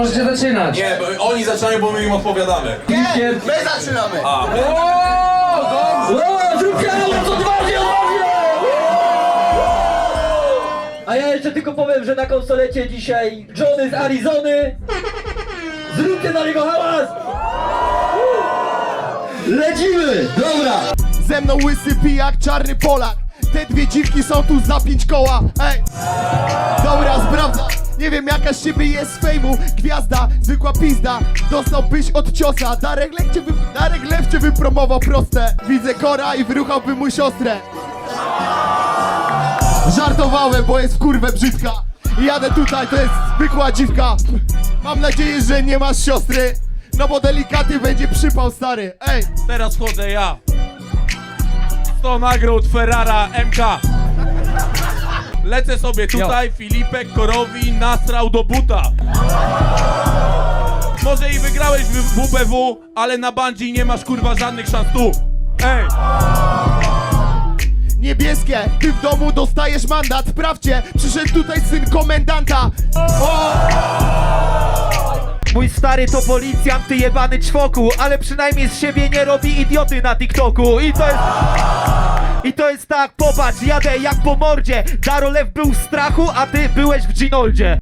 możecie zaczynać. Nie, bo oni zaczynają, bo my im odpowiadamy. Nie, my zaczynamy! A! O, zrób co odważnie! A ja jeszcze tylko powiem, że na konsolecie dzisiaj Johnny z Arizony. Zróbcie na niego hałas! Lecimy! Dobra! Ze mną łysy pijak, czarny Polak Te dwie dziwki są tu za pięć koła Ej! Dobra, sprawdza Nie wiem jaka z ciebie jest z fejmu. Gwiazda, zwykła pizda Dostałbyś od ciosa. Darek Lew cię, wy... Darek cię wypromował proste. Widzę kora i wyruchałby mu siostrę. Żartowałem, bo jest w kurwę brzydka. Jadę tutaj, to jest zwykła dziwka. Mam nadzieję, że nie masz siostry. No bo delikatnie będzie przypał stary. Ej! teraz wchodzę ja. 100 nagród Ferrara MK. Lecę sobie tutaj, Filipek Korowin nastrał do buta. Może i wygrałeś w WBW, ale na bandzi nie masz kurwa żadnych szans tu. Ej! Niebieskie, ty w domu dostajesz mandat, sprawdźcie, przyszedł tutaj syn komendanta O! Mój stary to policjant, ty jebany czwoku, ale przynajmniej z siebie nie robi idioty na TikToku i to jest... I jest tak, popatrz, jadę jak po mordzie. Darolew był w strachu, a ty byłeś w Ginoldzie